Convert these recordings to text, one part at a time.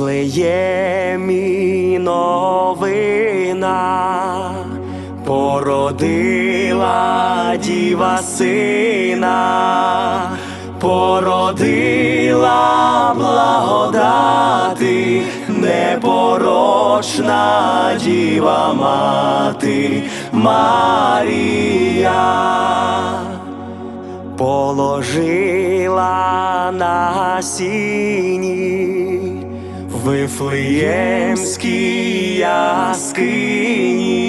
Вифлеємі новина породила діва сина, породила благодати, непорочна діва мати Марія. Положила на сіні Вифлеємській яскині.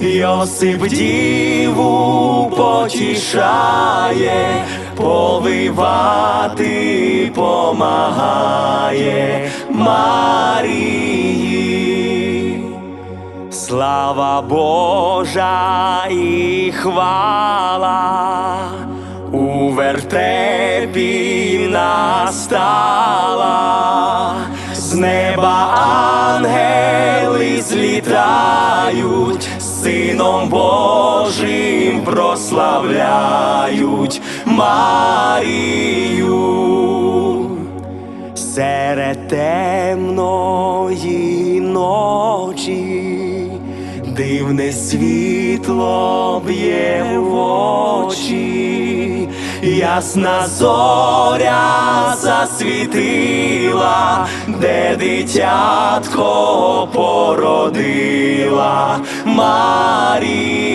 Йосип діву потішає, повивати помагає Марії. Слава Божа і хвала у вертепі настала, злітають, Сином Божим прославляють Марію. Серед темної ночі дивне світло б'є в очі, ясна зоря засвітила, де дитятко породила Марія.